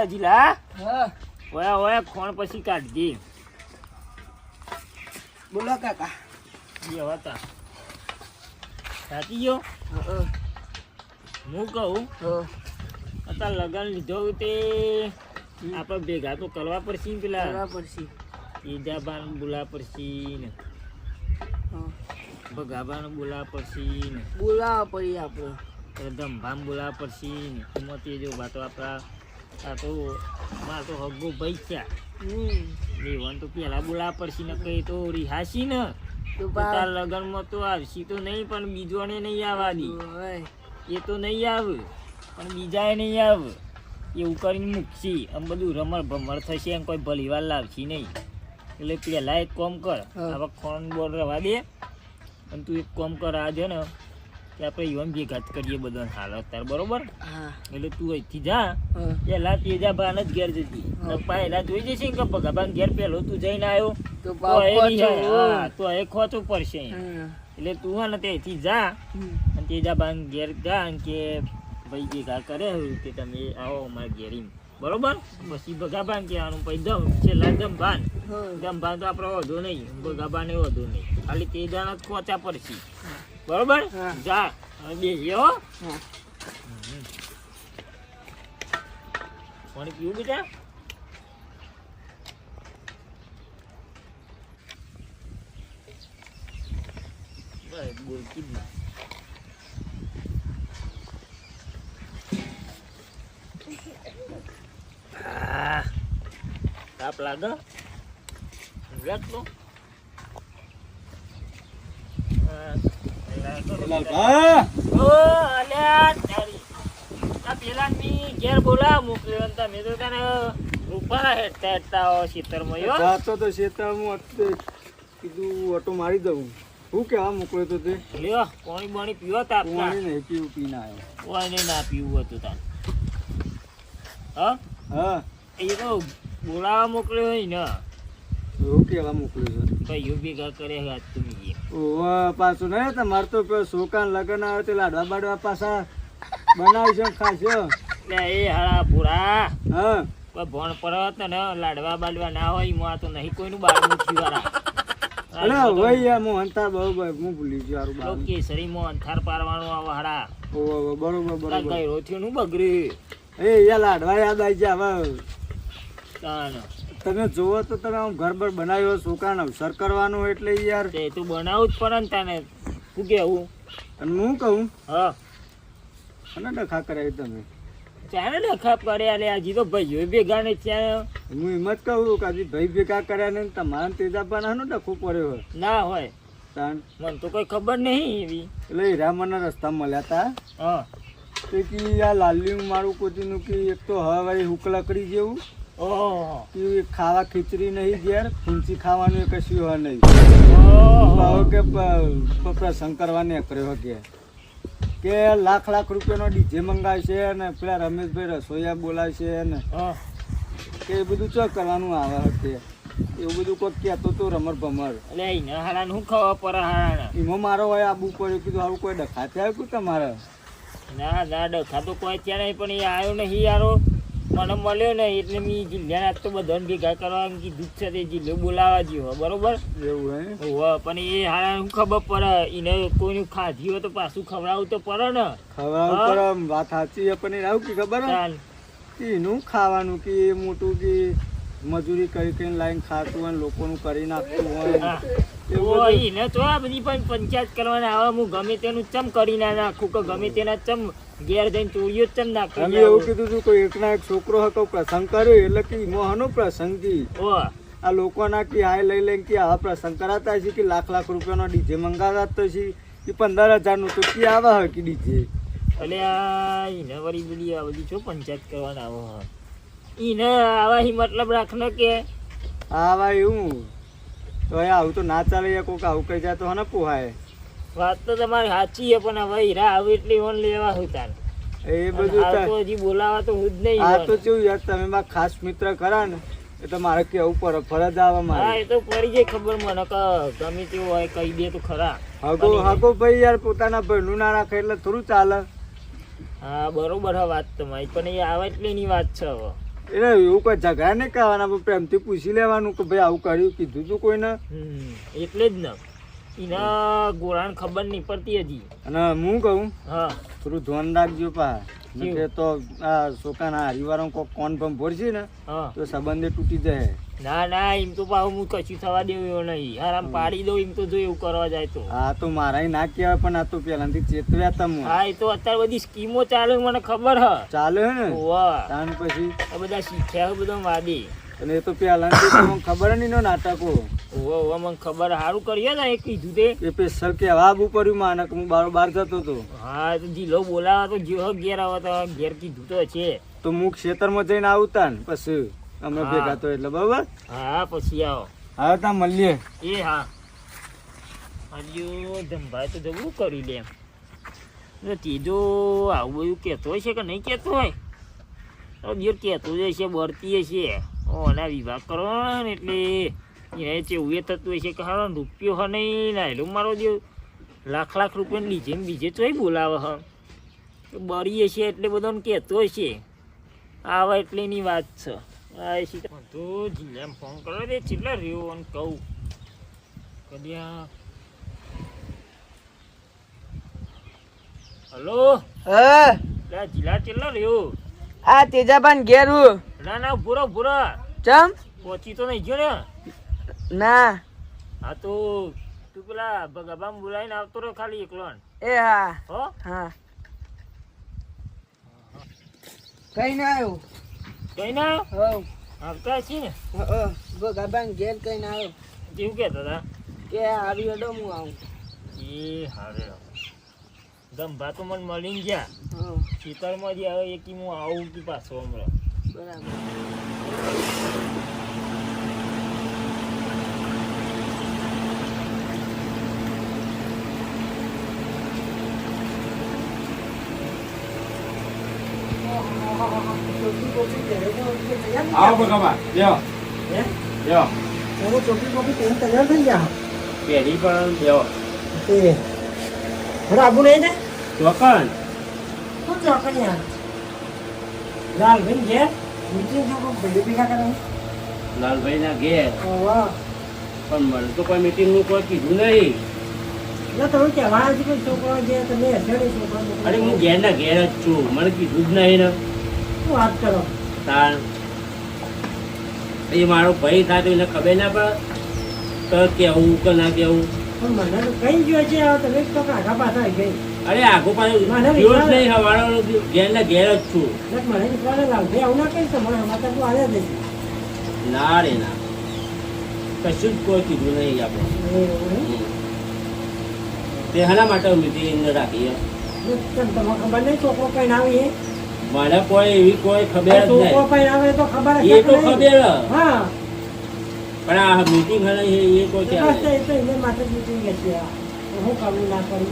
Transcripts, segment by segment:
લા. જીલા હા. ઓયા ઓયા ખોણ પછી કાઢજે. બોલો કાકા. જે હતા સાચી ગયો? હું. કહું અત્યારે લગન લીધો તે આપણે ભેગા તો કરવા પડશે પેલા. કરવા પડશે. ઈજાબાન બોલા પડશે ને. હા. ભગાબાન બોલા પડશે ને. બોલાવા પડી આપણે. પછી ધમભામ બોલા પડશે ને. એમાં તે જો વાતો આપણા આ તો માર તો હગો ભાઈ છે લેવન તો પેલા બોલા પડશે ને કઈ તો રિહાસી ને. તાર લગનમાં તો આવશી તો નહીં પણ બીજોને નહીં આવવા દી ઓય. એ તો નહીં આવે પણ બીજાએ નહીં આવે. એવું કરીને મૂકશી. આમ બધું રમણ ભમર થશે એમ કોઈ ભલીવાર લાવશી નહીં. એટલે પેલા એક કોમ કર હવે ખોન બોલ રવા દે. અને તું એક કોમ કર આ છે ને કે આપણે યુવાન ભેગા કરીએ બધા હાલ અત્યારે બરોબર? એટલે તું અહીંથી જા. હા. પહેલા તેજા ભાન જ ઘેર જતી પહેલા જોઈ જશે કે ભગાબાન ઘેર પહેલો તું જઈને આવ્યો. તો તો એ બાપો નહીં છો આવે. હા, તો એ ખોચું પડશે. એટલે તું હા ને ત્યાંથી જા. અને તે જા ભાન ઘેર જા કે ભાઈ ભેગા કરે કે તમે આવો અમારા ઘેર બરોબર? પછી ભગાબાન કહેવાનું. પછી દમ છેલ્લા દમ ભાન હા. દમ ભાન તો આપણે વધુ નહીં. ભગાબાને વધુ નહીં. ખાલી તેજાના જ ખોચા પડશે. બરોબર હા. જા હવે બેસી હો હા પાણી પીવું બેટા બસ બોલતી જ ના આહ, તાપ લાગે ઊંઘ્યા જ તો? તો યો. તો કીધું ઓટો મારી દઉં. મોકલ્યો તો તે? લ્યો પાણી બાણી પીવો તા પાણી નહીં પીવું ના આવ્યો. કોઈને ના પીવું હતું તાન હા? હા. એ તો બોલાવા મોકલ્યો હોય ને. હું કેવા મોકલ્યો છે? ભાઈઓ ભેગા કરે હાથ તમે ઓવા પાછું નહીં તમારે તો પેલો શોકાન લગ્ન આવે તે લાડવા બાડવા પાછા બનાવશો ખાશો એ હાળા પૂરા હા. કોઈ ભણ પડત ને લાડવા બાડવા ના હોય એમાં આ તો નહીં કોઈનું બારમું થયું અરે હોય યાર હું હંતા બહુ ભાઈ હું ભૂલી ગયો હારું બાર કેસરીમાં અંથાર પારવાનું આવે હાડા ઓવા બરોબર બરોબર. ગઈ થયું નું બગડ્યું એ યાર લાડવા યાદ આવી જાય હવે તાન તમે જોવો તો તમે આમ ઘર બર બનાવ્યો છોકરાને અવસર કરવાનો એટલે યાર. તે તું બનાવું જ પડે ને તને. શું કેવું અને હું કહું? હા. અને ડખા કરાવી તમે. ચાને ડખા કર્યા લે? હજી તો ભાઈઓ ભેગા ને ત્યાં. હું એમ જ કહું કે હજી ભાઈ ભેગા કર્યા ને તમારા તેજાબાનો ડખો પડ્યો હોય. ના હોય. તાન. મને તો કોઈ ખબર નહીં એવી. એટલે હીરામણના રસ્તા મળ્યા તા. હા. તે કી આ લાલ્યું મારું કોચીનું કે એક તો હવે હુક લકડી જેવું. કે ખાવા ખીચડી નહીં ઘેર ફૂંચી ખાવાનું કશું હોય નહીં. ભાવ કે પ્રસંગ કરવાને કર્યો કે કે લાખ લાખ રૂપિયાનો ડીજે મંગાવશે ને પેલા રમેશભાઈ રસોઈયા બોલાવશે ને હા. કે એ બધું ચો કરવાનું આવે હકે એવું બધું કોઈ કહેતો તો રમર ભમર એટલે એને હાલાને શું ખબર પડે એમાં મારો હોય આબુ પડ્યું કીધું હારું કોઈ ડખા થયા કે તમારે? ના ના ડખા તો કોઈ નહીં પણ એ આવ્યો નહીં યારો. મને મળ્યો ને એટલે મેં જિલ્લાના તો બધાને ભેગા કરવા કીધું છે તે જિલ્લો બોલાવા જેવો બરોબર? એવું હે? હોવે, પણ એ હારા હું ખબર પડે એને કોઈનું ખાધી હોય તો પાછું ખવડાવવું તો પડે ને. ખવડાવું પડે વાત સાચી છે પણ આવું કે ખબર હે? એનું ખાવાનું કે એ મોટું કે મજૂરી કરી કરીને લાઈન ખાતું હોય લોકોનું કરી નાખતું હોય હા. એને તો આ બધી પણ પંચાયત કરવાના આવે હું ગમે તેનું ચમ કરી ના નાખું કે ગમે તેના ચમ ઘેર જઈને ચોરીઓ ચમ નાખી અમે એવું કીધું હતું કોઈ એકના એક છોકરો હતો પ્રસંગ કર્યો એટલે કે એમાં હનો પ્રસંગ. આ લોકોના કે હાય લઈ લઈને કે આ પ્રસંગ કરાતા છે કે લાખ લાખ રૂપિયાનો ડીજે મંગાવતા તો છે કે પંદર હજારનું તો કે આવે હોય કે ડીજે? એટલે આ એને વળી બધી આ બધી શું પંચાયત કરવાના આવો હા. એને આવા હી મતલબ રાખનો કે આવા એવું તો હવે આવું તો ના ચાલે યાર કોક આવું કહી જાય તો હને પોહાય. વાત તો તમારી સાચી છે પણ હવે હીરા આવી એટલી ઓન લેવા હું તાર. એ બધું તો હજી બોલાવા તો હું જ નહીં આ તો. કેવું યાર તમે મારા ખાસ મિત્ર ખરા ને એ તો મારે કેવું પડે ફરજ આવે હા એ તો પડી જાય ખબર મને કે ગમે તેવું હોય કહી દે તો ખરા. હગો હગો ભાઈ યાર પોતાના ભાઈનું ના રાખે એટલે થોડું ચાલે. હા બરોબર હા વાત તમારી પણ એ આવે એટલે ની વાત છે હવે. એટલે એવું કોઈ ઝઘડા નહીં કરવાના પણ પ્રેમથી પૂછી લેવાનું કે ભાઈ આવું કર્યું કીધું તું કોઈને? એટલે જ ને. એના ગોળાને ખબર નહીં પડતી હજી. અને હું કહું હા. થોડું ધ્યાન રાખજો પા? કે તો આ સોકાના હરિવારો કોક કોણ પણ ભરશે ને તો સંબંધે તૂટી જાય ના ના એમ તો પાછું હું કશું થવા દેવું નહીં. આરામ પાડી દઉં એમ તો જો એવું કરવા જાય તો. હા તો મારા ના કહેવાય પણ આ તો પહેલાથી ચેતવ્યા તમે. હા એ તો અત્યારે બધી સ્કીમો ચાલે મને ખબર હ. ચાલે હે ને? તાન પછી? આ બધા શીખ્યા બધા વાદી. અને એ તો પહેલાથી ખબર નહીં નો નાટકો. ઓવા મને ખબર હારું કરીએ ને એ કીધું તે. એ સ્પેશિયલ કહેવા આવું પડ્યું માને કે હું બાર બાર જતો હતો. હા તો જીલો બોલાવા તો જીવો ઘેર આવે તો ઘેર કીધું તો છે. તો હું ખેતરમાં જઈને આવતા ને પછી અમે ભેગા તો એટલે બરાબર? હા પછી આવો. હા ત્યાં મળીએ. એ હા. હજુ ધંભાઈ તો જવું કરી લે. એમ તીજો આવું બધું કહેતો હોય છે કે નહીં કહેતો હોય? તો ઘેર કહેતો જ છે બળતી હશે. ઓના વિભાગ કરો ને એટલે. એને ચેવું એ થતું હશે કે હા રૂપિયો હ નહીં નાયલો મારો જે લાખ લાખ રૂપિયા લીધે ને બીજે તોય બોલાવે હ. તો છે હશે એટલે બધાને કહેતો હશે આવા એટલે એની વાત છે. આ તો જિલ્લામાં ફોન કરો દે ચેટલા રહ્યો અને કહું. કદ્યા હલો? હા? લા જિલ્લા ચેટલા રહ્યો? આ તેજાબાન ઘેર ના ના ભૂરો ભૂરા ચમ? પહોંચી તો નહીં ગયો ને. ના. હા તો તું પેલા ભગાબામ બોલાવીને આવતો રહ્યો ખાલી એકલો. એ હા. હો? હા. કઈ ના આવ્યો કઈ ના આવ્યો આવતા છે ને? ભગાબાન ઘેર કઈ ના આવ્યો જેવું કહેતા હતા? કે આવી અડો હું આવું. એ હારે. ધંભા તો મને મળીને ગયા. હા ખેતરમાં જે આવે એ કે હું આવું કે પાછો હમણાં. બરાબર. આવો બગાબા લ્યો. લ્યો. પહેરી પણ લ્યો. આબુ નહીં ને ચોકન શું ચોકન યાર? લાલ ઘેર? મીટિંગ જો ભેગી ભેગા કરે. લાલભાઈ ના ઘેર? પણ મને તો કોઈ મીટિંગનું કોઈ કીધું નહીં. ના તમે તમે અરે હું ઘેર ના ઘેર જ છું. મને કીધું જ નહીં ને. વાત કરો? એ મારો ભાઈ થાય એટલે ખબર ના પડે તો કેવું કે ના કેવું. મને તો કઈ ગયો છે તમે તો કાકા પાછા આવી ગઈ. અરે આગો પાછો દિવસ નહીં ઘેર ના ઘેર જ છું. મને વિશ્વાસ લાવજે આવું ના કહીશ મને સમાચાર તો આવ્યા જ ના રે ના. કશું જ કોઈ કીધું નહીં આપણે. તે હાના માટે મીટિંગ રાખી તમને ખબર નહીં છોકરો કઈ ના આવે એ મને કોઈ એવી કોઈ ખબર જ નહીં. તો ખબર એ તો ખબર. હા. પણ આ મીટિંગ હે એ કોઈ એ તો એને માટે મીટિંગ હતી હું કામ ના કરું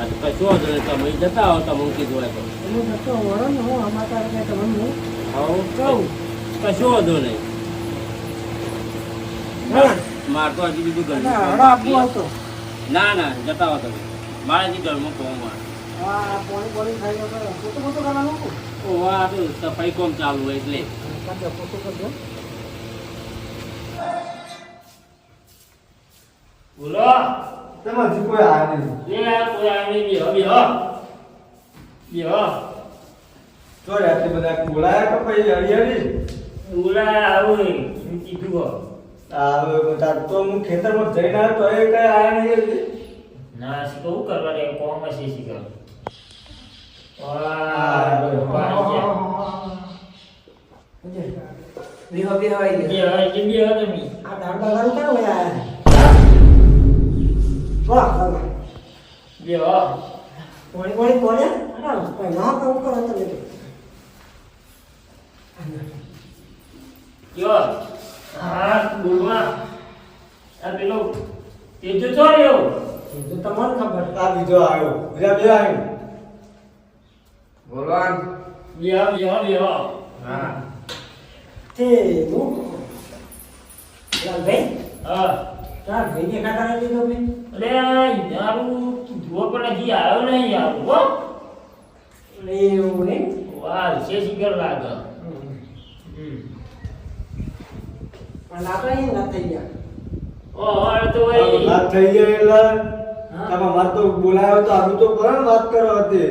આ તો કશું વાંધો નહીં. તમે જતા આવો તમે કીધું હોય હું જતો વળો ને. હું સમાચાર કે તમને હું કહું. કશું વાંધો નહીં. માર તો હજી બીજું છે. ના ના જતા આવો તમે. મારા હજી ઘરમાં કોમ હોય. કરવાનો સફાઈ કોમ ચાલુ હોય એટલે બોલો. તેમાં હજી કોઈ આવ્યા નહીં. કોઈ આવે નહીં. બેહો બેહો. બેહો. તો રાતે બધા બોલાયા કે પછી હરિહરી બોલા આવું શું કીધું હો તો હું ખેતરમાં જઈને આવ્યો તો એ કઈ આવ્યા નહીં. ના શું કહું કરવા દે કોમ હશે શીખર હા, બરાબર. બેહો બેહો આવી ગયા બેહો એટલે બેહો તમે આ દાળ બગાડું ક્યાં હોય આયા વાહ વાહ બેહો પોણી પોણી પોણે હા પહેલા તો કરો તમે કયો હા બોલવા આ પેલો તેજો છો રહ્યો એ તમને ખબર. આ બીજો આવ્યો. બીજા બે આવ્યો. બોલવાન બેહો બેહો બેહો હા. તે હું લાલભાઈ હા. તાર ભાઈ દેખાતા નથી તો ભાઈ? અરે યારું જુઓ પણ હજી આવ્યો નહીં યાર હો. એવું નહીં? વાહ છે શીખર લાગે. હમ. પણ આપણે અહીં ના થઈ ગયા. ઓ હવે તો ભાઈ વાત થઈ ગઈ એટલે હા. તમે વાત તો બોલાયો તો આવું તો કરો વાત કરો હતી?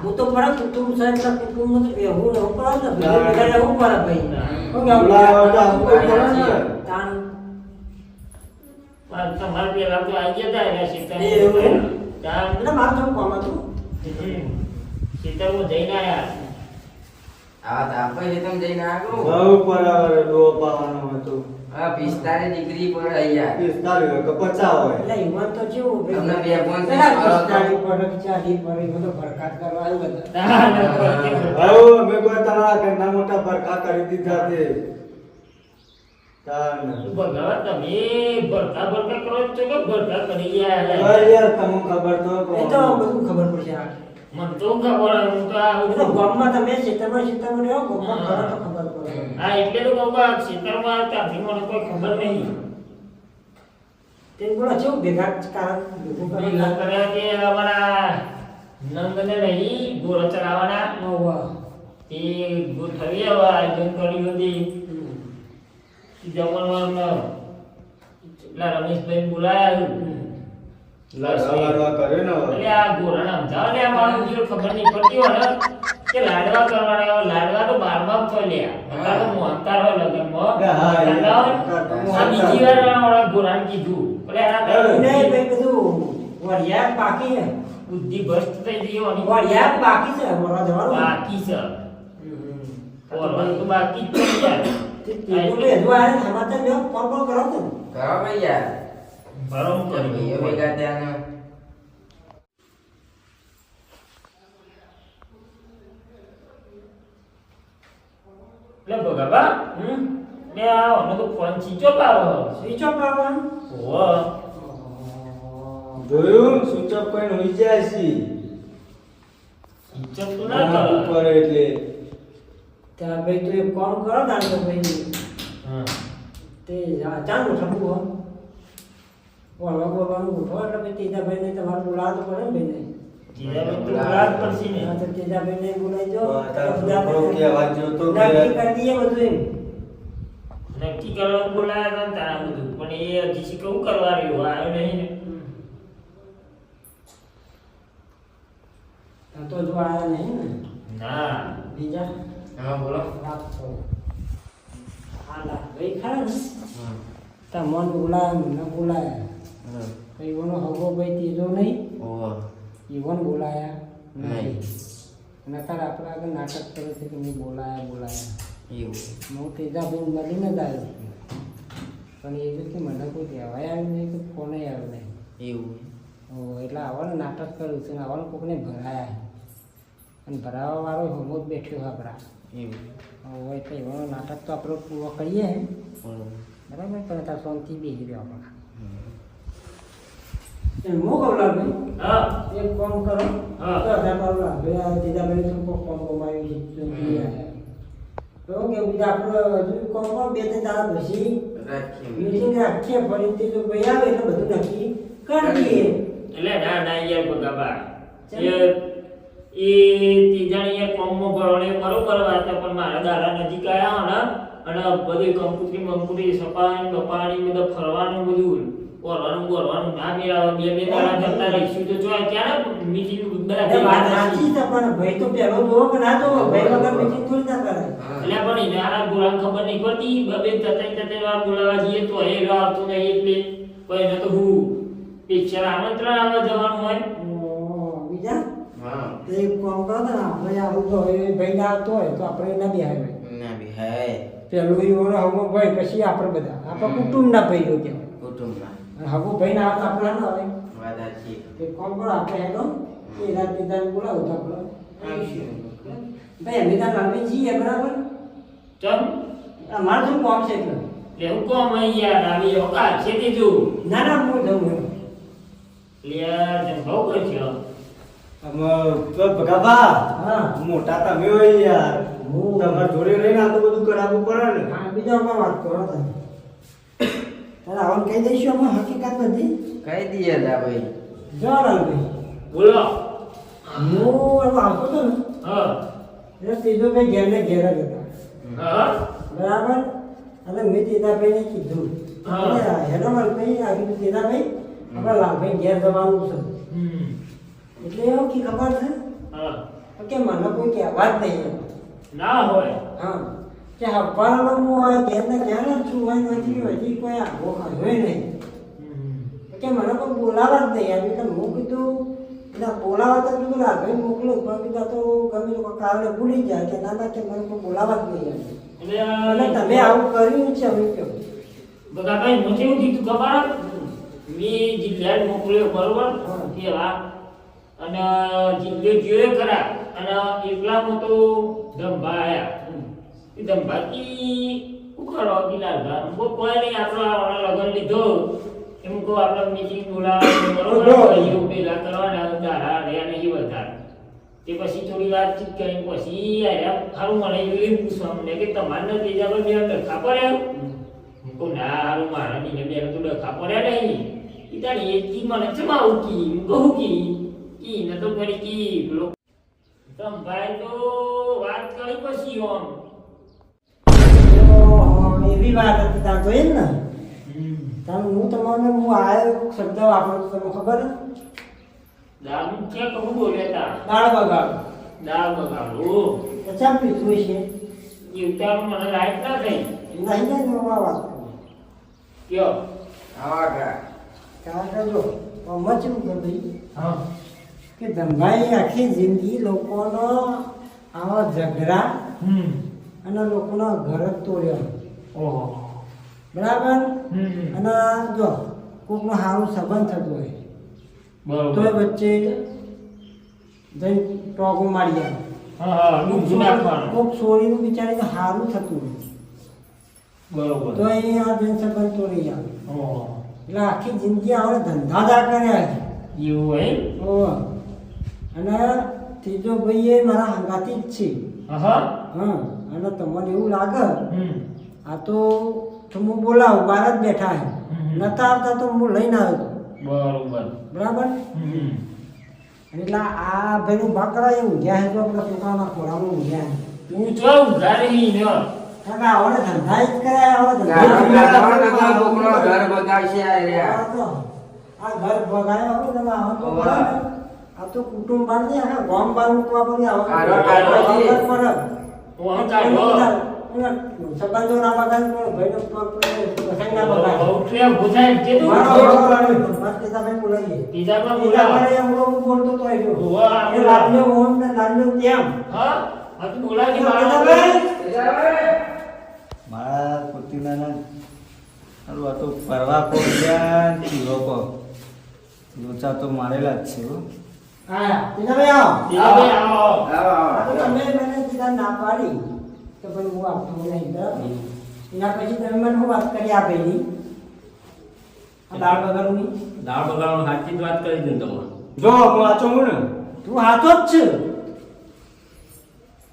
આબુ તો મારા કુટુંબ સાહેબ ના કુટુંબ હું રહેવું રહેવું ને બધા રહેવું પડે ભાઈ. કરો તાણ પણ તમારે પેલા તો આવી ગયા હતા એના મારે કામ હતું. જઈને આવ્યા આ તો આપણે જઈને આગળ બહુ બરાબર ડો પાવાનો હતો. આ પિસ્તાળીસ ડિગ્રી પર અહીંયા. પિસ્તાલીસ હોય પચાસ હોય. એટલે ઈવન તો કેવું તમને બે તો- પર, પર, કરવા આવ્યો બધા. હવે કોઈ તમારા ઘરના મોટા કરી દીધા તમને ખબર તો બધું ખબર પડશે. મને તો ખબર હું તો આ ગામમાં તમે ખેતરમાં ખેતરમાં રહ્યો, ગામમાં ખરો તો ખબર પડે. હા એટલે તો મને કોઈ ખબર નહીં તે બોલો કેવું ભેગા કારણ ભેગું ભેગા? કર્યા કે અમારા નંદને નહીં ગોળ ચલાવવાના હોવા. તે ગોઠવી હવે આયોજન કર્યું હતી હમ. જમણવારનો રમેશભાઈ બોલાયા લડવા કર્યો ને એટલે આ ગોરાના સમજાવો ને આ માણસ ખબર નહીં પડતી હોય કે લાડવા કરવાના લાડવા તો બારમાં જ થાય લ્યા. નકર તો હોય. આ બીજી વાર આ ઓલા કીધું. એટલે એના નહીં, ભાઈ બધું વરિયાળ બાકી છે. બુદ્ધિ ભ્રષ્ટ થઈ ગઈ બાકી છે, જવાનું. બાકી છે ઓરવાનું તો બાકી જ છે યાર. તે તે બોલે હજુ આ સમાચાર લ્યો, કોણ કોણ કરો છો? કરો ભાઈ યાર ભરમ ભાઈઓ કર્યું. ભેગા ત્યાં એટલે ભગાભા, હમ? લે આ ઓનો તો ફોન સ્વિચ ઓફ આવે. સ્વિચ ઓફ આવવાનું? હોવે. જોયું સ્વિચ ઓફ કરીને હોઈ જાય છે સ્વિચ ઓફ તો ના ના કરે. ઉપર એટલે ત્યાં ભાઈ તું એક કામ કરો તાણ તો ભાઈ હા. તે આ ચાંદ ઉઠાવવું બોલવા બોલવાનું ઉઠો એટલે ભાઈ તેજાભાઈને તમારે બોલાવવું પડે ને ને. કે- નક્કી કરવાનું બોલાયા હતા તારા બધું. પણ એ હજી કેવું કરવા રહ્યો? આવ્યો નહીં ને. તો જો આયા નહીં ને. ના. બીજા? હા બોલો. વાત તો હા ભાઈ ખરા ને? તા મન બોલાય મને બોલાય. કઈ ઓનો હગો ભાઈ તેજો નહીં. ઈવન બોલાયા. નહીં. તાર આપણે આગળ નાટક કરે છે કે મેં બોલાયા બોલાયા. એવું. હું તેજાભાઈ મળીને જ આવ્યો પણ એ જો કે મને કોઈ કહેવાય આવ્યું નહીં કે ફોને આવ્યો નહીં. એવું. ઓ એટલે આવવાનું નાટક કર્યું છે આવવાનું કોકને ભરાયા. અને ભરાવા વાળો હમો જ બેઠ્યો આપણા. એવું. હોય તો એવાનું નાટક તો આપણે પૂરો કરીએ. બરાબર? પણ તાર શાંતિ બેસી રહ્યો આપણે. હું કહું હા. એક કામ કરો. હા. તો લાલભાઈ આ તેજાભાઈ તો કોમ કામ કમાયું છે તો કે બીજા આપણે હજુ કોમ કરો બે ત્રણ દાડા પછી રાખીએ. મીટિંગ રાખીએ ફરી તે જો ભાઈ આવે એટલે બધું નક્કી કરી દઈએ એટલે ના ના યાર બગાબા. એ એ ત્રીજાની યાર કોમમાં ભરવાને બરોબર વાત તો પણ મારા દાદા નજીક આયા હો ને અને બધી કંપુતરી મંપુતરી સપાણી બપાણી બધા ફરવાનું બધું. ઓરવાનું બોરવાનું ના મેળાવે બે બે દાડા જતા રહીશું તો જો ક્યારે મીટિંગ એટલે વાત સાચી છે પણ ભાઈ તો પેલો કે ના તો ભાઈ વગર મીટિંગ થોડી ના કરે. એટલે પણ એને આ ખબર નહીં પડતી બબે તતઈ તતઈ વાર બોલાવા જઈએ તો એ વાર આવતું નહીં એટલે કોઈ ન તો હું પિક્ચર આમંત્રણ આવવા જવાનું હોય. બીજા? હા. તો એક કોમ કરો ને આપણે આવું તો એ ભાઈ ના આવતો હોય તો આપણે ના બિહાર ના બી હાય પેલું ઈવોનો હગો ભાઈ પછી આપણે બધા. આપણા કુટુંબના ભાઈઓ કહેવાય. કુટુંબ અને હગો ભાઈ ના આવતા આપણે ના આવે વાદા છે તે કોણ કોણ આપણે હેડો. એ રાત પીતા બોલાવો તો આપણે ભાઈ અમે ત્યાં લાંબી જઈએ બરાબર? ચમ? અમારે શું કોમ છે એટલે? હું કોમ અહીંયા યાર આવી ઓકા છે જો ના ના હું જઉં એમ. લે જમ બહુ કરજો મોટા તમે હોય યાર. હું. તમારે જોડે રહીને આ બધું કરાવવું પડે ને. બીજા વાત કરો તમે. આવવાનું કહી દઈશું અમે હકીકત બધી? કહી દઈએ દા ભાઈ. જો લાલભાઈ બોલો. હું એમ આવતો હતો ને હા. એટલે ત્રીજો ભાઈ ઘેર ને ઘેર જ હતા. બરાબર? અને મેં તેજાભાઈને કીધું. હા. એટલે હેલો ભાઈ આ કીધું તેજાભાઈ આપણે લાલભાઈ ઘેર જવાનું છે. એટલે એવું કે ખબર છે? કે મને કોઈ કહેવા જ નહીં. ના હોય. હા. કે આ હું હોય ઘેર જ છું હોય નથી હજી કોઈ આગો હોય નહીં. કે મને કોઈ બોલાવા જ નહીં. આવી કે હું કીધું એટલે બોલાવા તો કીધું લાલભાઈ મોકલું. પણ કીધું તો ગમે તે કારણે ભૂલી જાય કે ના ના કે મને કોઈ બોલાવા જ નહીં એટલે તમે આવું કર્યું છે હવે કહો બગાભાઈ મને એવું કીધું ખબર? મેં જિલ્લા મોકલ્યો બરોબર હા. અને જિલ્લે જોયે ખરા અને એકલામાં તો ધંભા આયા. એ ધંભાથી ઉખાડો ગિલા ઘર કોઈ નહીં આપણો આ લગન લીધો. એમ કહો આપણે મીટિંગ બોલાવવાની બરોબર. એવું પેલા કરવાના દાડા રહ્યા નહીં વધારે તે પછી થોડી વાતચીત કરી પછી આયા હારું મને એવું પૂછવા મને કે તમારે ત્રીજા પર બે ડખા પડ્યા હું કહું ના હારું મારા બીજા બે તો ડખા પડ્યા નહીં. ઈ તારી એ કી મને ચમ આવું કી કહું કી? કી ન તો કરી કી? તમ ભાઈ તો વાત કરી પછી ઓમ. તો એવી વાત હતી તાર તો એમ ને. તાર હું તમને હું આયો શબ્દ વાપરું તમને ખબર છે? કે કહું બોલે તા દાળ બગાડ દાળ બગાડો તો ચા પીધું છે એ ઉતારું મને લાયક ના થઈ. નહીં ને હું આ વાત કરું. કયો? હા કા કે જો આમાં કેવું કે ભાઈ? હા. કે ધંધાઈ આખી જિંદગી લોકોનો આવા ઝઘડા હમ. અને લોકોના ઘર જ તોડ્યો. ઓહો. બરાબર? અને જો કોકનો સારું સંબંધ થતો હોય. તો વચ્ચે જઈને ટોગો મારી જાય. કોક હા બિચારી બિચારીને સારું થતું હોય. તો અહીંયા જઈને સંબંધ રહી આવે એટલે આખી જિંદગી આપણે ધંધાદાર કર્યા છે. એવું હોય અને ત્રીજો ભાઈ એ મારા હંગાતી જ છે. હા અને તમને એવું લાગે આ તો તો હું બોલાવું બહાર જ બેઠા હે. નતા આવતા તો હું લઈને આવ્યો બરોબર. બરાબર? એટલે આ ભાઈનું બાકરા એવું જ્યાં તો આપણા છોકરાના ખોરામાં ઊંઘ્યા છે. તું ઉધારી નહીં કાકા કારણ ધંધા જ કર્યા કર્યા. ઘર બગાડશે આ આ ઘર ભગાયો હવે તમે આવો તો આ તો કુટુંબ બાર ને આ ગામ બાર મૂકવા પડે આવો તો આરો આવો બગાડ પણ ભાઈનો બગાડ. જે મારો મારા. બીજા બોલતો તો આવ્યો. ઓવા, એ લાડલો ઓમ ને લાડલો તેમ. હા હા તું બોલાવી પિતાભાઈ, મારા કુટીનાના હારું આ તો પરવા કો ચીરો લોચા તો મારેલા જ છે હો પિતાભાઈ આવો. પિતાભાઈ આવો આવો, આવો. તમે મને કીધા ના પાડી તો ભાઈ હું આપતો નહીં બરાબર એના પછી તમે મને હું વાત કરી આ ભાઈની આ દાળ બગાડવાની દાળ બગાડવાની સાચી જ વાત કરી દઉં તમારે. જો હું વાંચો હું ને. તું હાથો જ છે.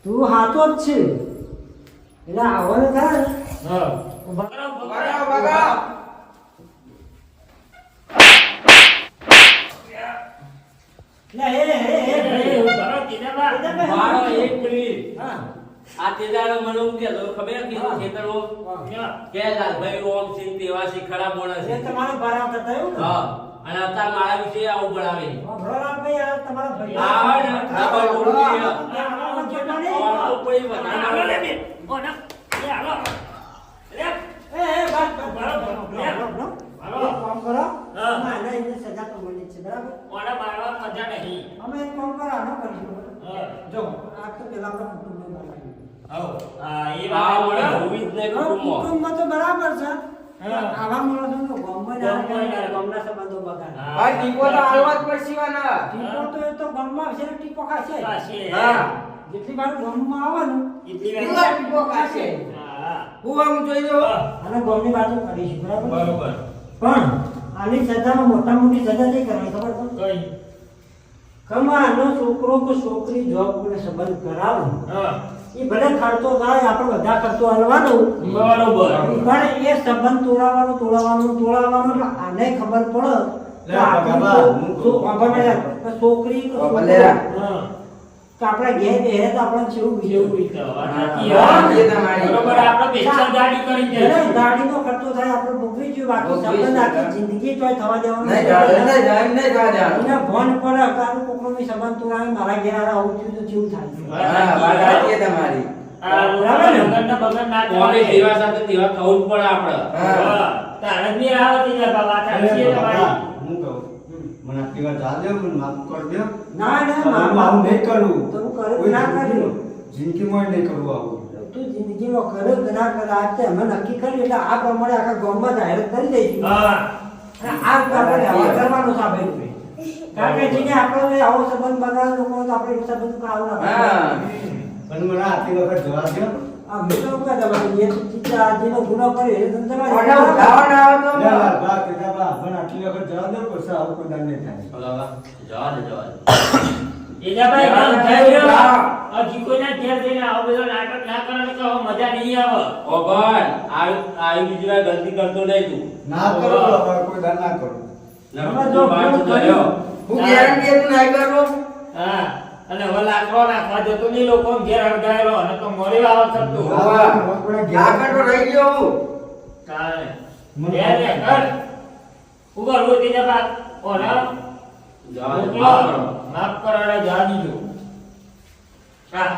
તું હાથો જ છે. એટલે આવવાનું થાય ને હા. બગાડો બગાડો, બગાડો. એટલે હે હે હે મારો એક મિનિટ. હા. આ તેદાડો મને હું કહેતો ખબર કે ખેતરો. કે લાલભાઈ ઓમ સિંહ તેવાસી ખરાબ માણસ છે તમારો ભરાવ થયો ને હા અને અત્યારે મારા વિશે આવું ભણાવે ભરોરાભાઈ આ તમારા ભાઈ આ ને ખરાબ બોલું કે આમાં જેટલો નહીં. આ કોઈ હાલો લે વધારે બે. ઓના. લે હાલો. લે. એ એ બસ બસ બરાબર, બરાબર, બરાબર. બરાબર. હાલો. કામ કરો હા. આને એને સજા તો મળી છે બરાબર ઓના મારવા મજા નહીં અમે એક કામ કરો આનો કરીશું જો આ તો પેલા આપણા તો બરાબર છે. આવા માણસોનો ગામમાં ના ગામમાં ના કરે, સંબંધો બગાડે. ભાઈ ટીકો તો આલવા જ પડશે ટીકો તો એ તો ગમમાં છે ટીકો ખાશે. હા. જેટલી વાર ગમમાં આવવાનું એટલી વાર. ટીકો ખાશે. હું આમ જોઈ લો. અને ગમની વાતો કરીશું બરાબર? બરાબર. પણ આની સજામાં મોટા મોટી સજા નહીં કરવાની ખબર છે? કઈ. કમાનો છોકરો કે છોકરી જોબ ને સંબંધ કરાવો. હા. એ ભલે ખર્ચો થાય આપણે બધા ખર્ચો હલવાનો. બરોબર. પણ એ સંબંધ તોડાવવાનો તોડાવવાનો તોડાવવાનો એટલે આને ખબર પડે. છોકરી તો- તો- આપણે ઘેર બેહે તો આપણે કેવું તો. બરોબર આપણે પેશન ગાડી કરી ગાડીનો ખર્ચો થાય આપણે ભોગવી જોઈએ બાકી સંબંધ આખી જિંદગી તો થવા દેવાનું નહીં નથી. જાડે, નહીં જાડે, નહીં જાડે આનું. એને ભણ પડે કારું કોકરોની સંબંધ તોડાવી મારા ઘેર આવું થયું તો કેવું થાય હા, વાત તમારી. બરાબર ને? લગન ના બગન ના કોને ચાલે. સાથે તેવા થવું પડે આપણે હા. હા. તારે બી આવતી ને બાબા તારે છે બાપા, તમારી હું કહું મને આટલી વાર જા દે મને માફ કરી દે ના ના હવે મારું આવું નહીં કરું. તો હું કરું કોઈ ના કર્યું. જિંદગીમાં નહીં કરવું આવું. તું જિંદગીમાં કરે કે ના કરે? આ તે અમે નક્કી કર્યું એટલે આ પ્રમાણે આખા ગામમાં જાહેર કરી દઈશું. હા. અને આ પ્રમાણે આપણે કરવાનું કરવાનો છે કારણ કે જેને આપણે આવો સંબંધ બનાવ્યો તો આપણે એ સંબંધ કરાવવો હા. પણ મને આટલી વખત જવા દે આ ચિત્તા જેનો ગુનો એ આવે તો? લે બા, કીધા બા, મને આટલી વખત જવા દે પછી આવું કોઈ દાન નહીં થાય હલો, હલો. જવા દે જવા દે એજાભાઈ હા, થઈ ગયું. હા. હજી ઘેર જઈને આવો બધો નાટક ના કરે ને તો મજા નહીં આવે ઓ ભાઈ બીજી વાર ગલતી કરતો નહીં તું ના કરો કોઈ દાન ના જો. હું તું કરું. હા અને વલા કોના ખાજો તો નીલો કોમ ઘેર અડગાયેલો અને તો મોરી વાવ થતો હા આગળ તો રહી ગયો હું. કાલે મને કર ઉપર રોતી ને બાપ ઓના માફ કરો. ને જા દીજો. હા.